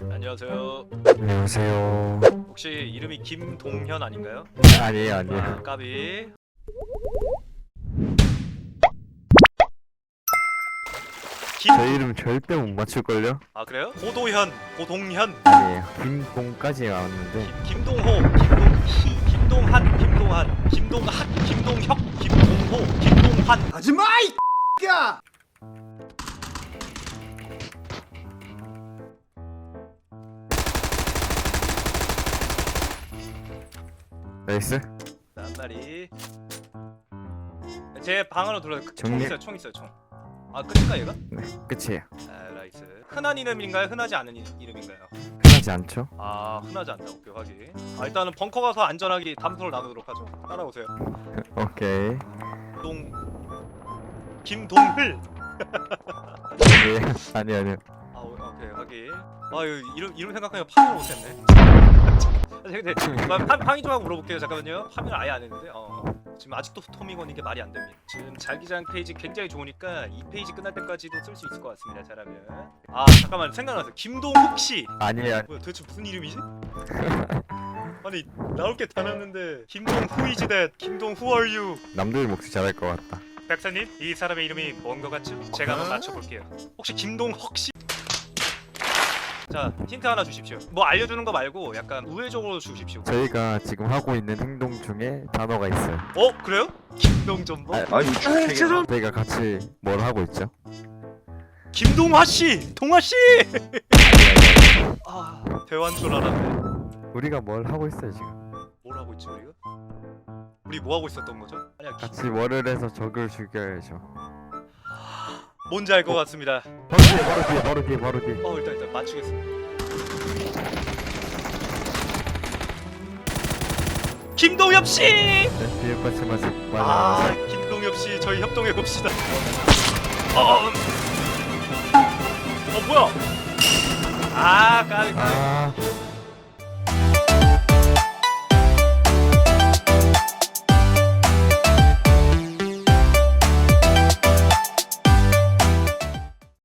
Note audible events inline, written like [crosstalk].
안녕하세요. 안녕하세요. 혹시 이름이 김동현 아닌가요? 아니에요, 아, 아니에요. 까비. 김. 저 이름 절대 못 맞출걸요? 아 그래요? 고도현, 고동현, 아니에요. 김동까지 나왔는데 김, 김동호, 김동희, 김동한, 김동한, 김동학, 김동혁, 김동호, 김동환. 하지마 이 X야! 나이스. 한 마리. 제 방으로 들어요. 총 정리- 있어요, 총 있어요, 총. 아 끝일까 얘가? 네, 끝이에요. 아 라이스. 흔한 이름인가요? 흔하지 않은 이- 이름인가요? 흔하지 않죠? 아 흔하지 않다. 오케이 확인. 아 일단은 벙커 가서 안전하게 담소를 나누도록 하죠. 따라오세요. [laughs] 오케이. 동 김동흘. 네, 아니 아니요. 아 오- 오케이 확인. 아 이거 이름 이름 생각하니까 파밍을 못했네. 아, 근데 파, 파, 파밍 좀 하고 물어볼게요. 잠깐만요. 파밍을 아예 안 했는데. 어. 지금 아직도 토미건 이게 말이 안 됩니다. 지금 자기장 페이지 굉장히 좋으니까 이 페이지 끝날 때까지도 쓸 수 있을 것 같습니다. 잘하면. 아 잠깐만 생각났어. 김동욱 씨. 아니에요. 뭐야 도대체 무슨 이름이지? [laughs] 아니 나올 게 다 났는데 김동후 이지 대 김동후 are you? 남들 목소리 잘할 것 같다. 백사님 이 사람의 이름이 뭔 것 같죠? 제가 한번 맞춰볼게요. 혹시 김동혁 씨? 자 힌트 하나 주십시오. 뭐 알려주는 거 말고 약간 우회적으로 주십시오. 저희가 지금 하고 있는 행동 중에 단어가 있어요. 어 그래요? 김동전보? 아, 아니 죄송 저희가 같이 뭘 하고 있죠? 김동화 씨, 동화 씨. [laughs] 아 대화인 줄 알았네. 우리가 뭘 하고 있어요 지금? 뭘 하고 있지 우리가? 우리 뭐 하고 있었던 거죠? 아니야 기... 같이 월을 해서 적을 죽여야죠. 뭔지 알 것 같습니다. 바로 뒤에, 바로 뒤에, 바로 뒤에, 바로 뒤에. 어 일단 일단 맞추겠습니다. 김동엽 씨. 네, 뒤에 빠지 맞아. 맞아, 아. 김동엽 씨 저희 협동해 봅시다. 어, 어 뭐야? 아 까비. 아,